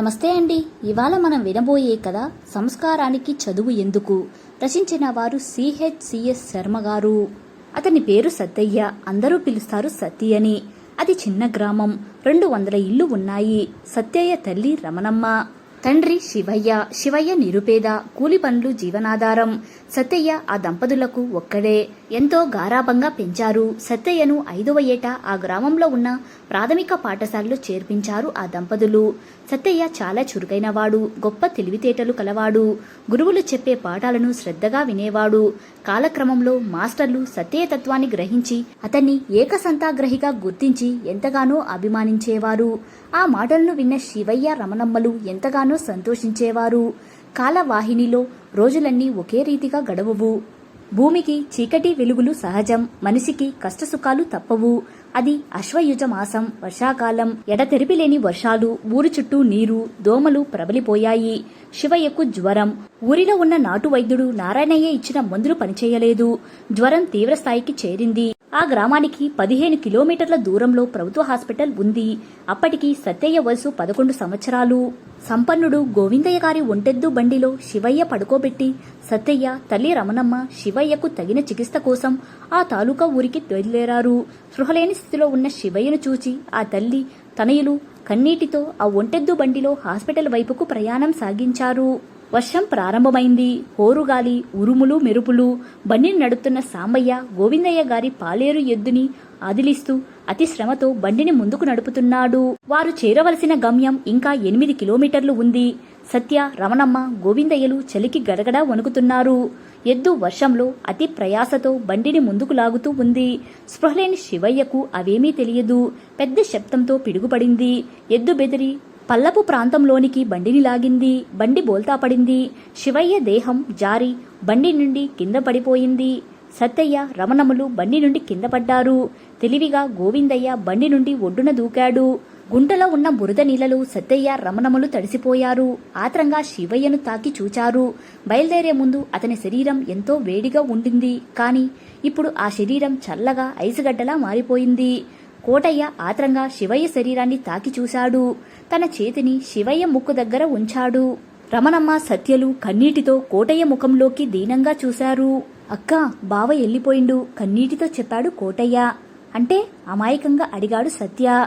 నమస్తే అండి. ఇవాళ మనం వినబోయే కథ సంస్కారానికి చదువు ఎందుకు? రచించిన వారు సిహెచ్సిఎస్ శర్మ గారు. అతని పేరు సత్తయ్య. అందరూ పిలుస్తారు సత్తి అని. అది చిన్న గ్రామం. రెండు వందల ఇల్లు ఉన్నాయి. సత్యయ్య తల్లి రమణమ్మ. తండ్రి శివయ్య. శివయ్య నిరుపేద. కూలి పనులు జీవనాధారం. సత్తయ్య ఆ దంపతులకు ఒక్కడే. ఎంతో గారాభంగా పెంచారు. సత్తయ్యను ఐదవ ఏట ఆ గ్రామంలో ఉన్న ప్రాథమిక పాఠశాలలో చేర్పించారు ఆ దంపతులు. సత్తయ్య చాలా చురుకైనవాడు గొప్ప తెలివితేటలు కలవాడు గురువులు చెప్పే పాఠాలను శ్రద్ధగా వినేవాడు. కాలక్రమంలో మాస్టర్లు సత్తయ్య తత్వాన్ని గ్రహించి అతన్ని ఏకసంతాగ్రహిగా గుర్తించి ఎంతగానో అభిమానించేవారు. ఆ మాటలను విన్న శివయ్య రమణమ్మలు ఎంతగానో సంతోషించేవారు. కాలవాహినిలో రోజులన్నీ ఒకే రీతిగా గడవవు. భూమికి చీకటి వెలుగులు సహజం మనిషికి కష్టసుఖాలు తప్పవు. అది అశ్వయుజ మాసం వర్షాకాలం ఎడతెరిపిలేని వర్షాలు ఊరు చుట్టూ నీరు దోమలు ప్రబలిపోయాయి. శివయ్యకు జ్వరం. ఊరిలో ఉన్న నాటు వైద్యుడు నారాయణయ్య ఇచ్చిన మందులు పనిచేయలేదు. జ్వరం తీవ్రస్థాయికి చేరింది. ఆ గ్రామానికి పదిహేను కిలోమీటర్ల దూరంలో ప్రభుత్వ హాస్పిటల్ ఉంది. అప్పటికి సత్యయ్య వయసు పదకొండు సంవత్సరాలు. సంపన్నుడు గోవిందయ్య గారి ఒంటెద్దు బండిలో శివయ్య పడుకోబెట్టి సత్తయ్య తల్లి రమణమ్మ శివయ్యకు తగిన చికిత్స కోసం ఆ తాలూకా ఊరికి బయలుదేరారు. సృహలేని స్థితిలో ఉన్న శివయ్యను చూచి ఆ తల్లి తనయులు కన్నీటితో ఆ ఒంటెద్దు బండిలో హాస్పిటల్ వైపుకు ప్రయాణం సాగించారు. వర్షం ప్రారంభమైంది. హోరుగాలి ఉరుములు మెరుపులు బండిని నడుపుతున్న సాంబయ్య గోవిందయ్య గారి పాలేరు ఎద్దుని ఆదిలిస్తూ అతి శ్రమతో బండిని ముందుకు నడుపుతున్నాడు. వారు చేరవలసిన గమ్యం ఇంకా ఎనిమిది కిలోమీటర్లు ఉంది. సత్య రమణమ్మ గోవిందయ్యలు చలికి గడగడా వణుకుతున్నారు. ఎద్దు వర్షంలో అతి ప్రయాసతో బండిని ముందుకు లాగుతూ ఉంది. స్పృహలేని శివయ్యకు అవేమీ తెలియదు. పెద్ద శబ్దంతో పిడుగుపడింది. ఎద్దు బెదిరి పల్లపు ప్రాంతంలోనికి బండిని లాగింది బండి బోల్తా పడింది. శివయ్య దేహం జారి బండి నుండి కింద పడిపోయింది. సత్తయ్య రమణములు బండి నుండి కింద పడ్డారు. తెలివిగా గోవిందయ్య బండి నుండి ఒడ్డున దూకాడు. గుంటలో ఉన్న బురద నీళ్ళలు సత్తయ్య రమణములు తడిసిపోయారు. ఆత్రంగా శివయ్యను తాకి చూచారు. బయలుదేరే ముందు అతని శరీరం ఎంతో వేడిగా ఉండింది. కాని ఇప్పుడు ఆ శరీరం చల్లగా ఐసుగడ్డలా మారిపోయింది. కోటయ్య ఆత్రంగా శివయ్య శరీరాన్ని తాకి చూశాడు. తన చేతిని శివయ్య ముక్కు దగ్గర ఉంచాడు. రమణమ్మ సత్యలు కన్నీటితో కోటయ్య ముఖంలోకి దీనంగా చూశారు. అక్క బావ ఎల్లిపోయిండు కన్నీటితో చెప్పాడు కోటయ్య. అంటే అమాయకంగా అడిగాడు సత్య.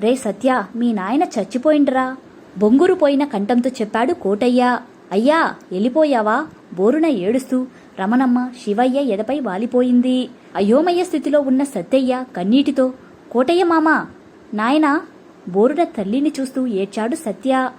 రే సత్య మీ నాయన చచ్చిపోయిండ్రా. బొంగురు పోయిన కంఠంతో చెప్పాడు కోటయ్య. అయ్యా ఎల్లిపోయావా? బోరున ఏడుస్తూ రమణమ్మ శివయ్య ఎదపై వాలిపోయింది. అయోమయ స్థితిలో ఉన్న సత్తయ్య కన్నీటితో కోటయ్య మామా! నాయనా! బోరున తల్లిని చూస్తూ ఏడ్చాడు సత్య.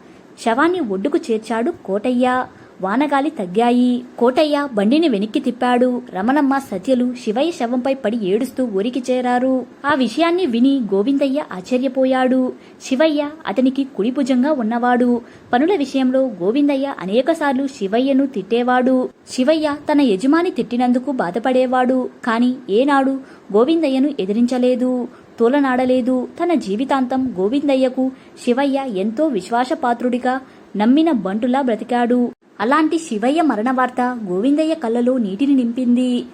శవాన్ని ఒడ్డుకు చేర్చాడు కోటయ్య. వానగాలి తగ్గాయి. కోటయ్య బండిని వెనక్కి తిప్పాడు. రమణమ్మ సత్యలు శివయ్య శవంపై పడి ఏడుస్తూ ఊరికి చేరారు. ఆ విషయాన్ని విని గోవిందయ్య ఆశ్చర్యపోయాడు. శివయ్య అతనికి కుడిభుజంగా ఉన్నవాడు. పనుల విషయంలో గోవిందయ్య అనేకసార్లు శివయ్యను తిట్టేవాడు. శివయ్య తన యజమాని తిట్టినందుకు బాధపడేవాడు. కాని ఏనాడు గోవిందయ్యను ఎదిరించలేదు. తోలనాడలేదు. తన జీవితాంతం గోవిందయ్యకు శివయ్య ఎంతో విశ్వాసపాత్రుడిగా నమ్మిన బంటులా బ్రతికాడు. అలాంటి శివయ్య మరణ వార్త గోవిందయ్య కళ్ళలో నీటిని నింపింది.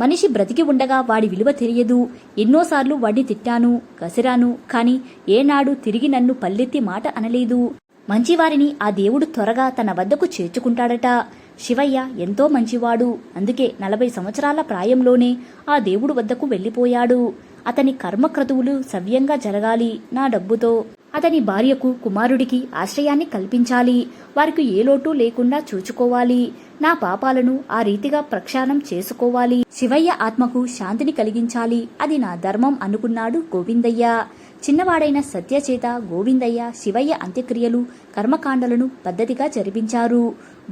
మనిషి బ్రతికి ఉండగా వాడి విలువ తెలియదు. ఎన్నోసార్లు వాడిని తిట్టాను కసిరాను కాని ఏనాడు తిరిగి నన్ను పల్లెత్తి మాట అనలేదు. మంచివారిని ఆ దేవుడు త్వరగా తన వద్దకు చేర్చుకుంటాడట. శివయ్య ఎంతో మంచివాడు. అందుకే నలభై సంవత్సరాల ప్రాయంలోనే ఆ దేవుడు వద్దకు వెళ్ళిపోయాడు. అతని కర్మక్రతువులు సవ్యంగా జరగాలి నా డబ్బుతో. అతని భార్యకు కుమారుడికి ఆశ్రయాన్ని కల్పించాలి. వారికి ఏ లోటు లేకుండా చూచుకోవాలి. నా పాపాలను ఆ రీతిగా ప్రక్షాళనం చేసుకోవాలి. శివయ్య ఆత్మకు శాంతిని కలిగించాలి. అది నా ధర్మం అనుకున్నాడు గోవిందయ్య. చిన్నవాడైన సత్యచేత గోవిందయ్య శివయ్య అంత్యక్రియలు కర్మకాండలను పద్ధతిగా జరిపించారు.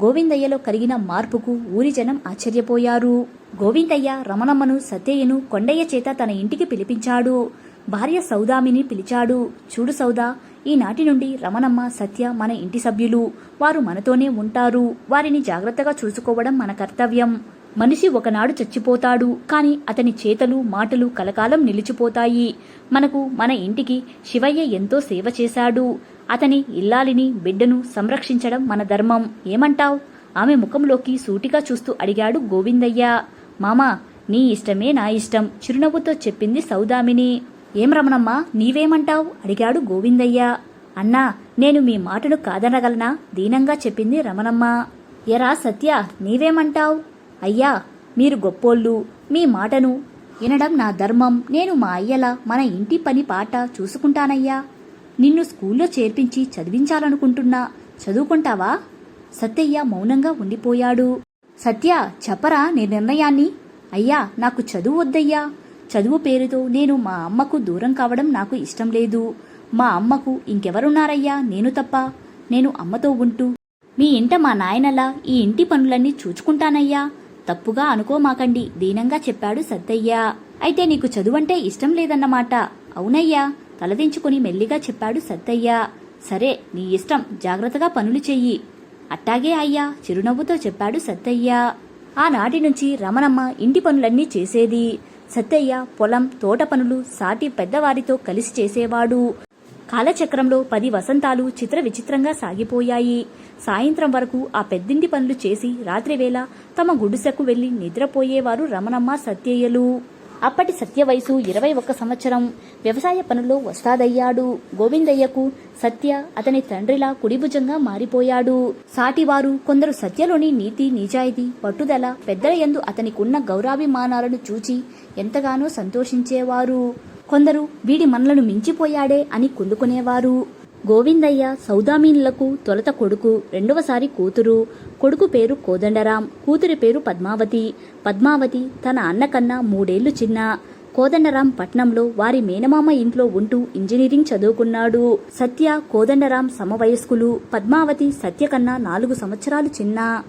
గోవిందయ్యలో కలిగిన మార్పుకు ఊరి జనం ఆశ్చర్యపోయారు. గోవిందయ్య రమణమ్మను సత్యయ్యను కొండయ్య చేత తన ఇంటికి పిలిపించాడు. భార్య సౌదామిని పిలిచాడు. చూడు సౌదా ఈనాటి నుండి రమణమ్మ సత్య మన ఇంటి సభ్యులు. వారు మనతోనే ఉంటారు. వారిని జాగ్రత్తగా చూసుకోవడం మన కర్తవ్యం. మనిషి ఒకనాడు చచ్చిపోతాడు కాని అతని చేతలు మాటలు కలకాలం నిలిచిపోతాయి. మనకు మన ఇంటికి శివయ్య ఎంతో సేవ చేశాడు. అతని ఇల్లాలిని బిడ్డను సంరక్షించడం మన ధర్మం. ఏమంటావ్? ఆమె ముఖంలోకి సూటిగా చూస్తూ అడిగాడు గోవిందయ్య. మామా నీ ఇష్టమే నా ఇష్టం. చిరునవ్వుతో చెప్పింది సౌదామిని. ఏం రమణమ్మా నీవేమంటావ్? అడిగాడు గోవిందయ్య. అన్నా నేను మీ మాటను కాదనగలనా? దీనంగా చెప్పింది రమణమ్మ. ఎరా సత్య నీవేమంటావ్? అయ్యా మీరు గొప్పోళ్ళు మీ మాటను వినడం నా ధర్మం. నేను మా అయ్యల మన ఇంటి పని పాట చూసుకుంటానయ్యా. నిన్ను స్కూల్లో చేర్పించి చదివించాలనుకుంటున్నా. చదువుకుంటావా? సత్యయ్య మౌనంగా ఉండిపోయాడు. సత్య చెప్పరా నీ నిర్ణయాన్ని? అయ్యా నాకు చదువు వద్దయ్యా. చదువు పేరుతో నేను మా అమ్మకు దూరం కావడం నాకు ఇష్టం లేదు. మా అమ్మకు ఇంకెవరున్నారయ్యా? నేను తప్ప. నేను అమ్మతో ఉంటూ. మీ ఇంట మా నాయనలా ఈ ఇంటి పనులన్నీ చూచుకుంటానయ్యా. తప్పుగా అనుకోమాకండి దీనంగా చెప్పాడు సత్తయ్య. అయితే నీకు చదువంటే ఇష్టం లేదన్నమాట. అవునయ్యా తలదించుకుని మెల్లిగా చెప్పాడు సత్తయ్య. సరే నీ ఇష్టం జాగ్రత్తగా పనులు చెయ్యి. అట్టాగే అయ్యా చిరునవ్వుతో చెప్పాడు సత్తయ్య. ఆనాటి నుంచి రమణమ్మ ఇంటి పనులన్నీ చేసేది. సత్తయ్య పొలం తోట పనులు సాటి పెద్దవారితో కలిసి చేసేవాడు. కాలచక్రంలో పది వసంతాలు చిత్ర విచిత్రంగా సాగిపోయాయి. సాయంత్రం వరకు ఆ పెద్దింటి పనులు చేసి రాత్రివేళ తమ గుడిసెకు వెళ్ళి నిద్రపోయేవారు రమణమ్మ సత్యయ్యలు అప్పటి సత్య వయసు ఇరవై ఒక్క సంవత్సరం. వ్యవసాయ పనుల్లో వస్తాదయ్యాడు. గోవిందయ్యకు సత్య అతని తండ్రిలా కుడిభుజంగా మారిపోయాడు. సాటివారు కొందరు సత్యలోని నీతి నిజాయితీ పట్టుదల పెద్దల యందు అతనికున్న గౌరాభిమానాలను చూచి ఎంతగానో సంతోషించేవారు. కొందరు వీడి మనలను మించిపోయాడే అని కుళ్ళుకునేవారు గోవిందయ్య సౌదామీన్లకు తొలత కొడుకు రెండవసారి కూతురు. కొడుకు పేరు కోదండరాం కూతురి పేరు పద్మావతి. పద్మావతి తన అన్నకన్నా మూడేళ్ళు చిన్న. కోదండరాం పట్నంలో వారి మేనమామ ఇంట్లో ఉంటూ ఇంజనీరింగ్ చదువుకున్నాడు. సత్య కోదండరాం సమవయస్కులు పద్మావతి సత్య కన్నా నాలుగు సంవత్సరాలు చిన్న.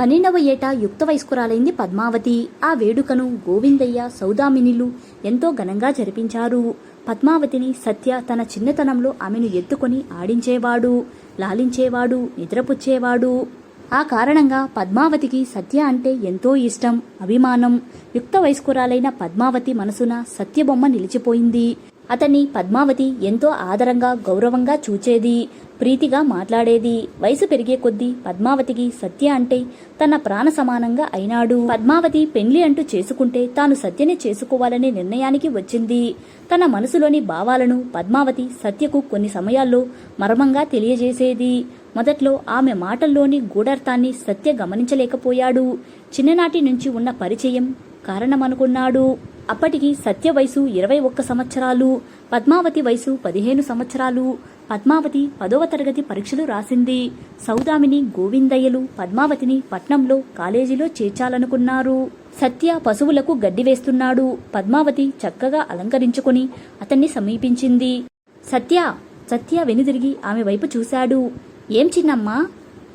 పన్నెండవ ఏట యుక్త వయస్కురాలైంది పద్మావతి. ఆ వేడుకను గోవిందయ్య సౌదామినిలు ఎంతో ఘనంగా జరిపించారు. పద్మావతిని సత్య తన చిన్నతనంలో ఆమెను ఎత్తుకొని ఆడించేవాడు లాలించేవాడు నిద్రపుచ్చేవాడు. ఆ కారణంగా పద్మావతికి సత్య అంటే ఎంతో ఇష్టం అభిమానం. యుక్త వయస్కురాలైన పద్మావతి మనసున సత్యబొమ్మ నిలిచిపోయింది. అతన్ని పద్మావతి ఎంతో ఆదరంగా గౌరవంగా చూచేది ప్రీతిగా మాట్లాడేది. వయసు పెరిగే కొద్దీ పద్మావతికి సత్య అంటే తన ప్రాణ సమానంగా అయినాడు. పద్మావతి పెండ్లి అంటూ చేసుకుంటే తాను సత్యని చేసుకోవాలనే నిర్ణయానికి వచ్చింది. తన మనసులోని భావాలను పద్మావతి సత్యకు కొన్ని సమయాల్లో మర్మంగా తెలియజేసేది. మొదట్లో ఆమె మాటల్లోని గూఢార్థాన్ని సత్య గమనించలేకపోయాడు. చిన్ననాటి నుంచి ఉన్న పరిచయం కారణమనుకున్నాడు. అప్పటికి సత్య వయసు ఇరవై ఒక్క సంవత్సరాలు పద్మావతి వయసు పదిహేను సంవత్సరాలు. పద్మావతి పదవ తరగతి పరీక్షలు రాసింది. సౌదామిని గోవిందయ్యలు పద్మావతిని పట్నంలో కాలేజీలో చేర్చాలనుకున్నారు. సత్య పశువులకు గడ్డి వేస్తున్నాడు. పద్మావతి చక్కగా అలంకరించుకుని అతన్ని సమీపించింది. సత్య సత్య వెనుదిరిగి ఆమె వైపు చూశాడు. ఏం చిన్నమ్మా?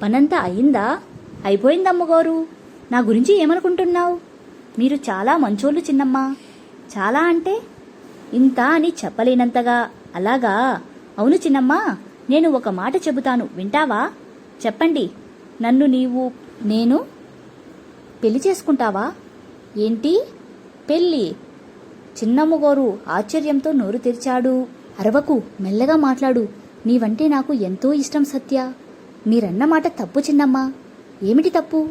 పనంతా అయిందా? అయిపోయిందమ్మగారు. నా గురించి ఏమనుకుంటున్నావు? మీరు చాలా మంచోళ్ళు చిన్నమ్మా. చాలా అంటే? ఇంత అని చెప్పలేనంతగా. అలాగా? అవును చిన్నమ్మా నేను ఒక మాట చెబుతాను. వింటావా? చెప్పండి. నన్ను నీవు నేను పెళ్ళి చేసుకుంటావా? ఏంటి? పెళ్ళి? చిన్నమ్మగోరు ఆశ్చర్యంతో నోరు తెరిచాడు. అరవకు మెల్లగా మాట్లాడు. నీవంటే నాకు ఎంతో ఇష్టం సత్య. మీరన్న మాట తప్పు చిన్నమ్మా. ఏమిటి తప్పు?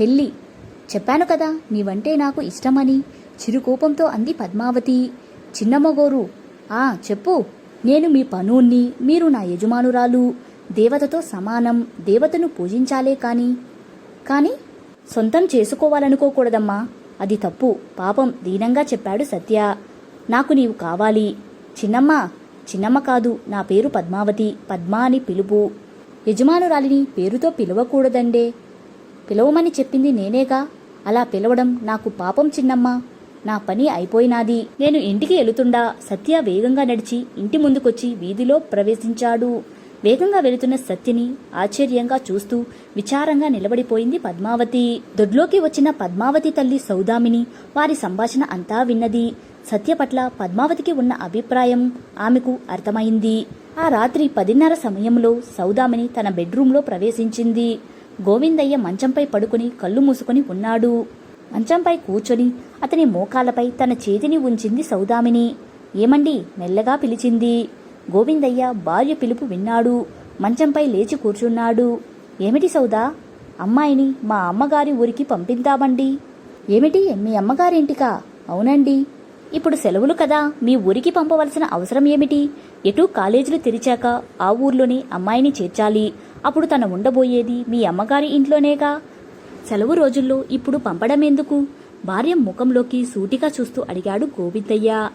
పెళ్ళి. చెప్పాను కదా నీవంటే నాకు ఇష్టమని. చిరుకోపంతో అంది పద్మావతి. చిన్నమ్మగోరు ఆ చెప్పు. నేను మీ పనుణ్ణి మీరు నా యజమానురాలు. దేవతతో సమానం దేవతను పూజించాలే కాని. కాని సొంతం చేసుకోవాలనుకోకూడదమ్మా. అది తప్పు. పాపం దీనంగా చెప్పాడు సత్య. నాకు నీవు కావాలి. చిన్నమ్మ చిన్నమ్మ కాదు నా పేరు పద్మావతి. పద్మా అని పిలుపు. యజమానురాలిని పేరుతో పిలవకూడదండే. పిలవమని చెప్పింది నేనేగా? అలా పిలవడం నాకు పాపం చిన్నమ్మా. నా పని అయిపోయినాది. నేను ఇంటికి వెళుతుండా సత్య వేగంగా నడిచి ఇంటి ముందుకొచ్చి వీధిలో ప్రవేశించాడు. వేగంగా వెళుతున్న సత్యని ఆశ్చర్యంగా చూస్తూ విచారంగా నిలబడిపోయింది పద్మావతి. దొడ్లోకి వచ్చిన పద్మావతి తల్లి సౌదామిని వారి సంభాషణ అంతా విన్నది. సత్య పట్ల పద్మావతికి ఉన్న అభిప్రాయం ఆమెకు అర్థమైంది. ఆ రాత్రి పదిన్నర సమయంలో సౌదామిని తన బెడ్రూంలో ప్రవేశించింది. గోవిందయ్య మంచంపై పడుకుని కళ్ళు మూసుకుని ఉన్నాడు. మంచంపై కూర్చొని అతని మోకాలపై తన చేతిని ఉంచింది సౌదామిని. ఏమండి? మెల్లగా పిలిచింది. గోవిందయ్య భార్య పిలుపు విన్నాడు. మంచంపై లేచి కూర్చున్నాడు. ఏమిటి సౌదా? అమ్మాయిని మా అమ్మగారి ఊరికి పంపిద్దామండి ఏమిటి? మీ అమ్మగారింటికా? అవునండి. ఇప్పుడు సెలవులు కదా. మీ ఊరికి పంపవలసిన అవసరం ఏమిటి? ఎటు కాలేజీలు తెరిచాక ఆ ఊర్లోనే అమ్మాయిని చేర్చాలి. అప్పుడు తను ఉండబోయేది మీ అమ్మగారి ఇంట్లోనేగా? సెలవు రోజుల్లో ఇప్పుడు పంపడం ఎందుకు భార్య ముఖంలోకి సూటిగా చూస్తూ అడిగాడు గోవిందయ్య.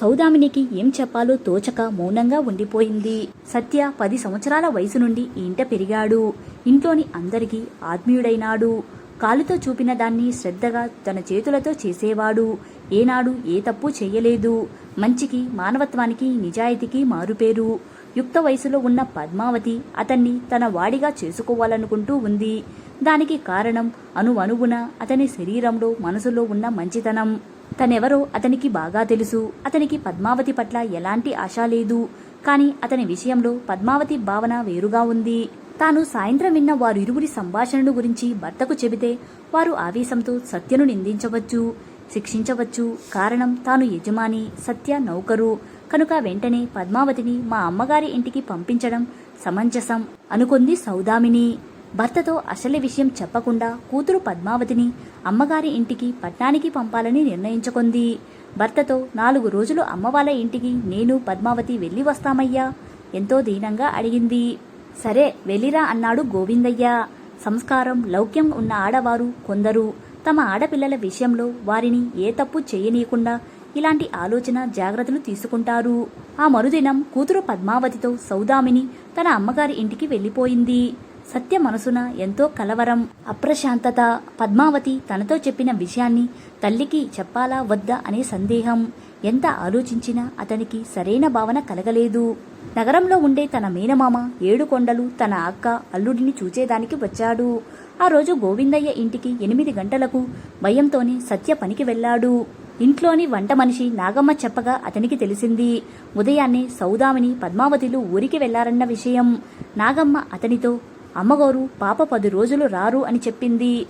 సౌదామినికి ఏం చెప్పాలో తోచక మౌనంగా ఉండిపోయింది. సత్య పది సంవత్సరాల వయసు నుండి ఇంట పెరిగాడు. ఇంట్లోని అందరికీ ఆత్మీయుడైనాడు. కాలుతో చూపిన దాన్ని శ్రద్ధగా తన చేతులతో చేసేవాడు. ఏనాడు ఏ తప్పు చేయలేదు. మంచికి మానవత్వానికి నిజాయితీకి మారుపేరు. యుక్త వయసులో ఉన్న పద్మావతి అతన్ని తన వాడిగా చేసుకోవాలనుకుంటూ ఉంది. దానికి కారణం అనువనువున అతని శరీరంలో మనసులో ఉన్న మంచితనం. తనెవరో అతనికి బాగా తెలుసు. అతనికి పద్మావతి పట్ల ఎలాంటి ఆశ లేదు. కాని అతని విషయంలో పద్మావతి భావన వేరుగా ఉంది. తాను సాయంత్రం విన్న వారిరువురి సంభాషణను గురించి భర్తకు చెబితే వారు ఆవేశంతో సత్యను నిందించవచ్చు శిక్షించవచ్చు. కారణం తాను యజమాని సత్య నౌకరు. కనుక వెంటనే పద్మావతిని మా అమ్మగారి ఇంటికి పంపించడం సమంజసం అనుకుంది సౌదామిని. భర్తతో అసలు విషయం చెప్పకుండా కూతురు పద్మావతిని అమ్మగారి ఇంటికి పట్నానికి పంపాలని నిర్ణయించుకుంది. భర్తతో నాలుగు రోజులు అమ్మ వాళ్ళ ఇంటికి నేను పద్మావతి వెళ్ళి వస్తామయ్యా ఎంతో దీనంగా అడిగింది. సరే వెళ్ళిరా అన్నాడు గోవిందయ్య. సంస్కారం లౌక్యం ఉన్న ఆడవారు కొందరు. తమ ఆడపిల్లల విషయంలో వారిని ఏ తప్పు చేయనీయకుండా ఇలాంటి ఆలోచన జాగ్రత్తలు తీసుకుంటారు. ఆ మరుదినం కూతురు పద్మావతితో సౌదామిని తన అమ్మగారి ఇంటికి వెళ్ళిపోయింది. సత్య మనసున ఎంతో కలవరం అప్రశాంతత పద్మావతి తనతో చెప్పిన విషయాన్ని తల్లికి చెప్పాలా వద్దా అనే సందేహం. ఎంత ఆలోచించినా అతనికి సరైన భావన కలగలేదు. నగరంలో ఉండే తన మేనమామ ఏడుకొండలు తన అక్క అల్లుడిని చూచేదానికి వచ్చాడు. ఆ రోజు గోవిందయ్య ఇంటికి ఎనిమిది గంటలకు భయంతోనే సత్య పనికి వెళ్ళాడు. ఇంట్లోని వంట మనిషి నాగమ్మ చెప్పగా అతనికి తెలిసింది. ఉదయాన్నే సౌదామిని పద్మావతిలు ఊరికి వెళ్ళారన్న విషయం. నాగమ్మ అతనితో అమ్మగోరు పాప పది రోజులు రారు అని చెప్పింది.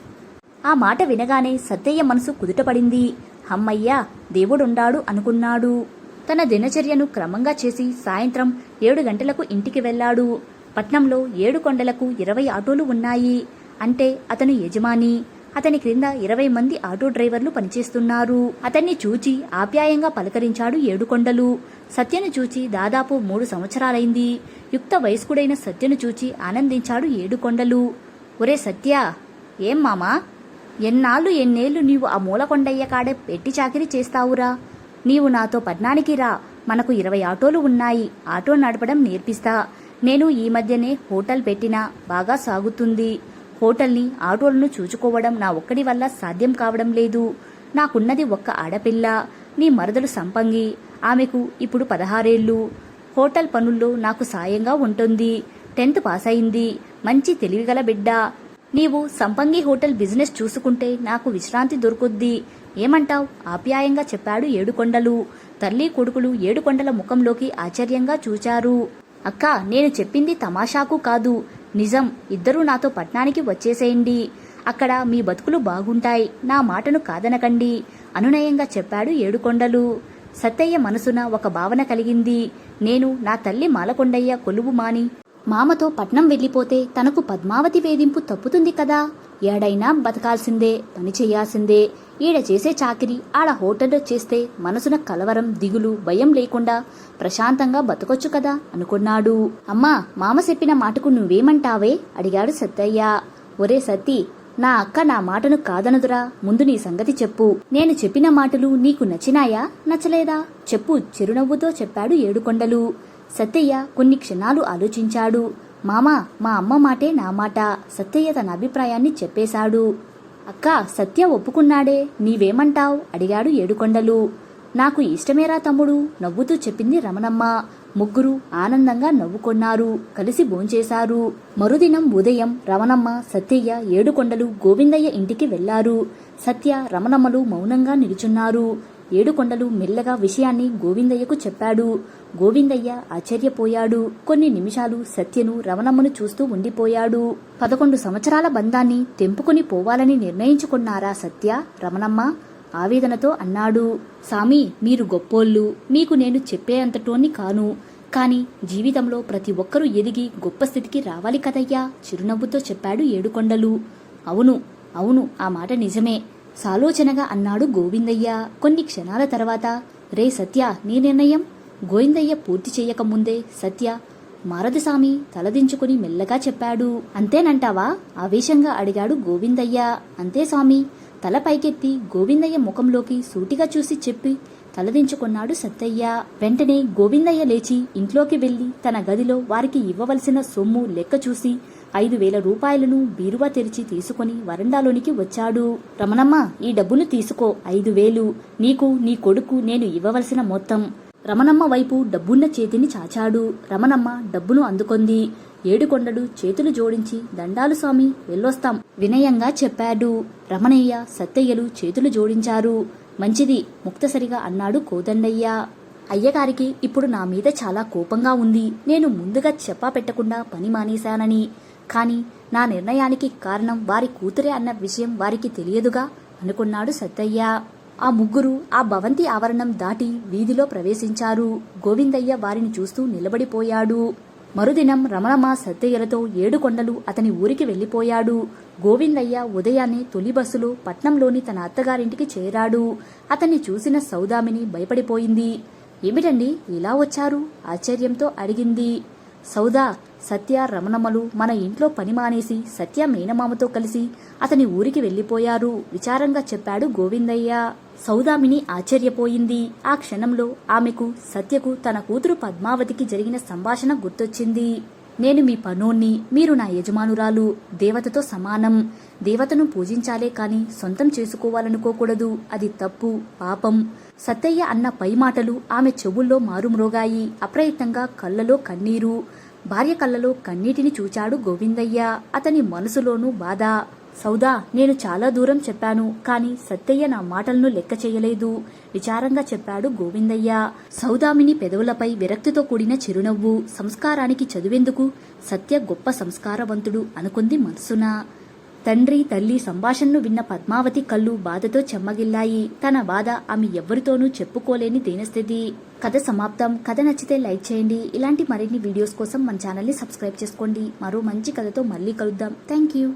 ఆ మాట వినగానే సత్తయ్య మనసు కుదుటపడింది. హమ్మయ్యా దేవుడుండాడు అనుకున్నాడు. తన దినచర్యను క్రమంగా చేసి సాయంత్రం ఏడు గంటలకు ఇంటికి వెళ్ళాడు. పట్నంలో ఏడు కొండలకు ఇరవై ఆటోలు ఉన్నాయి. అంటే అతను యజమాని. అతని క్రింద ఇరవై మంది ఆటో డ్రైవర్లు పనిచేస్తున్నారు. అతన్ని చూచి ఆప్యాయంగా పలకరించాడు ఏడుకొండలు. సత్యను చూచి దాదాపు మూడు సంవత్సరాలైంది. యుక్త వయస్కుడైన సత్యను చూచి ఆనందించాడు ఏడుకొండలు. ఒరే సత్య ఏం మామా? ఎన్నాళ్ళు ఎన్నేళ్ళు నీవు ఆ మూలకొండయ్య కాడే పెట్టి చాకిరి చేస్తావురా? నీవు నాతో పట్నానికి రా. మనకు ఇరవై ఆటోలు ఉన్నాయి. ఆటో నడపడం నేర్పిస్తా. నేను ఈ మధ్యనే హోటల్ పెట్టినా. బాగా సాగుతుంది. హోటల్ని ఆటోలను చూచుకోవడం నా ఒక్కడి వల్ల సాధ్యం కావడం లేదు. నాకున్నది ఒక్క ఆడపిల్ల. నీ మరదలు సంపంగి. ఆమెకు ఇప్పుడు పదహారేళ్ళు. హోటల్ పనుల్లో నాకు సాయంగా ఉంటుంది. టెన్త్ పాస్ అయింది మంచి తెలివిగల బిడ్డ. నీవు సంపంగి హోటల్ బిజినెస్ చూసుకుంటే నాకు విశ్రాంతి దొరుకుద్ది. ఏమంటావ్? ఆప్యాయంగా చెప్పాడు ఏడుకొండలు. తల్లి కొడుకులు ఏడుకొండల ముఖంలోకి ఆశ్చర్యంగా చూచారు. అక్క నేను చెప్పింది తమాషాకు కాదు. నిజం ఇద్దరూ నాతో పట్నానికి వచ్చేసేయండి. అక్కడ మీ బతుకులు బాగుంటాయి. నా మాటను కాదనకండి. అనునయంగా చెప్పాడు ఏడుకొండలు. సత్తయ్య మనసున ఒక భావన కలిగింది. నేను నా తల్లి మాలకొండయ్య కొలువు మాని మామతో పట్నం వెళ్ళిపోతే తనకు పద్మావతి వేధింపు తప్పుతుంది కదా. ఏడైనా బతకాల్సిందే పని చేయాల్సిందే. ఈడ చేసే చాకిరి ఆడ హోటల్లో చేస్తే మనసున కలవరం దిగులు భయం లేకుండా ప్రశాంతంగా బతకొచ్చు కదా అనుకున్నాడు. అమ్మా మామ చెప్పిన మాటకు నువ్వేమంటావే? అడిగాడు సత్తయ్య. ఒరే సత్తి నా అక్క నా మాటను కాదనదురా. ముందు నీ సంగతి చెప్పు. నేను చెప్పిన మాటలు నీకు నచ్చినాయా? నచ్చలేదా? చెప్పు చిరునవ్వుతో చెప్పాడు ఏడుకొండలు. సత్తయ్య కొన్ని క్షణాలు ఆలోచించాడు. మామ మా అమ్మ మాటే నా మాట. సత్తయ్య తన అభిప్రాయాన్ని చెప్పేశాడు. అక్క సత్య ఒప్పుకున్నాడే. నీవేమంటావు? అడిగాడు ఏడుకొండలు. నాకు ఇష్టమేరా తమ్ముడు నవ్వుతూ చెప్పింది రమణమ్మ. ముగ్గురు ఆనందంగా నవ్వుకొన్నారు. కలిసి భోంచేశారు. మరుదినం ఉదయం రమణమ్మ సత్యయ్య ఏడుకొండలు గోవిందయ్య ఇంటికి వెళ్ళారు. సత్య రమణమ్మలు మౌనంగా నిలుచున్నారు. ఏడుకొండలు మెల్లగా విషయాన్ని గోవిందయ్యకు చెప్పాడు. గోవిందయ్య ఆశ్చర్యపోయాడు. కొన్ని నిమిషాలు సత్యను రవణమ్మను చూస్తూ ఉండిపోయాడు. పదకొండు సంవత్సరాల బంధాన్ని తెంపుకుని పోవాలని నిర్ణయించుకున్నారా సత్య? రమణమ్మ ఆవేదనతో అన్నాడు. సామి మీరు గొప్పోళ్ళు. మీకు నేను చెప్పేంతటోని కాను. కాని జీవితంలో ప్రతి ఒక్కరూ ఎదిగి గొప్ప స్థితికి రావాలి కదయ్యా? చిరునవ్వుతో చెప్పాడు ఏడుకొండలు. అవును అవును ఆ మాట నిజమే. సాలోచనగా అన్నాడు గోవిందయ్య. కొన్ని క్షణాల తర్వాత రే సత్య నీ నిర్ణయం? గోవిందయ్య పూర్తి చేయకముందే సత్య మారదస్వామి తలదించుకుని మెల్లగా చెప్పాడు. అంతేనంటావా? ఆవేశంగా అడిగాడు గోవిందయ్య. అంతే స్వామి. తల పైకెత్తి గోవిందయ్య ముఖంలోకి సూటిగా చూసి చెప్పి తలదించుకున్నాడు సత్తయ్య. వెంటనే గోవిందయ్య లేచి ఇంట్లోకి వెళ్ళి తన గదిలో వారికి ఇవ్వవలసిన సొమ్ము లెక్క చూసి ఐదు వేల రూపాయలను బీరువా తెరిచి తీసుకుని వరండాలోనికి వచ్చాడు. రమణమ్మ ఈ డబ్బును తీసుకో. ఐదు వేలు నీకు నీ కొడుకు నేను ఇవ్వవలసిన మొత్తం. రమణమ్మ వైపు డబ్బున్న చేతిని చాచాడు. రమణమ్మ డబ్బును అందుకొంది. ఏడుకొండడు చేతులు జోడించి దండాలు స్వామి వెళ్ళొస్తాం వినయంగా చెప్పాడు. రమణయ్య సత్తయ్యలు చేతులు జోడించారు. మంచిది ముక్తసరిగా అన్నాడు కోదండయ్య. అయ్యగారికి ఇప్పుడు నా మీద చాలా కోపంగా ఉంది. నేను ముందుగా చెప్పా పెట్టకుండా పని మానేశానని. కానీ నా నిర్ణయానికి కారణం వారి కూతురే అన్న విషయం వారికి తెలియదుగా? అనుకున్నాడు సత్తయ్య. ఆ ముగ్గురు ఆ భవంతి ఆవరణం దాటి వీధిలో ప్రవేశించారు. గోవిందయ్య వారిని చూస్తూ నిలబడిపోయాడు. మరుదినం రమణమ్మ సత్తయ్యలతో ఏడుకొండలు అతని ఊరికి వెళ్ళిపోయాడు గోవిందయ్య ఉదయాన్నే తొలి బస్సులో పట్నంలోని తన అత్తగారింటికి చేరాడు. అతన్ని చూసిన సౌదామిని భయపడిపోయింది. ఏమిటండి? ఇలా వచ్చారు? ఆశ్చర్యంతో అడిగింది. సౌదా సత్య రమణమ్మలు మన ఇంట్లో పని మానేసి సత్య మేనమామతో కలిసి అతని ఊరికి వెళ్ళిపోయారు విచారంగా చెప్పాడు గోవిందయ్య. సౌదామిని ఆశ్చర్యపోయింది. ఆ క్షణంలో ఆమెకు సత్యకు తన కూతురు పద్మావతికి జరిగిన సంభాషణ గుర్తొచ్చింది. నేను మీ పనోన్ని మీరు నా యజమానురాలు దేవతతో సమానం. దేవతను పూజించాలే కాని సొంతం చేసుకోవాలనుకోకూడదు. అది తప్పు పాపం. సత్తయ్య అన్న పై మాటలు ఆమె చెవుల్లో మారుమ్రోగాయి. అప్రయత్నంగా కళ్ళలో కన్నీరు. భార్య కళ్ళలో కన్నీటిని చూచాడు గోవిందయ్య. అతని మనసులోనూ బాధ. సౌదా నేను చాలా దూరం చెప్పాను కాని సత్తయ్య నా మాటలను లెక్క చేయలేదు విచారంగా చెప్పాడు గోవిందయ్య. సౌదామిని పెదవులపై విరక్తితో కూడిన చిరునవ్వు సంస్కారానికి చదువెందుకు సత్య గొప్ప సంస్కారవంతుడు అనుకుంది మనసున. తండ్రి తల్లి సంభాషణను విన్న పద్మావతి కళ్ళు బాధతో చెమ్మగిల్లాయి. తన బాధ ఆమె ఎవ్వరితోనూ చెప్పుకోలేని దీనస్థితి. కథ సమాప్తం. కథ నచ్చితే లైక్ చేయండి. ఇలాంటి మరిన్ని వీడియోస్ కోసం మన ఛానల్ని సబ్స్క్రైబ్ చేసుకోండి. మరో మంచి కథతో మళ్ళీ కలుద్దాం. Thank you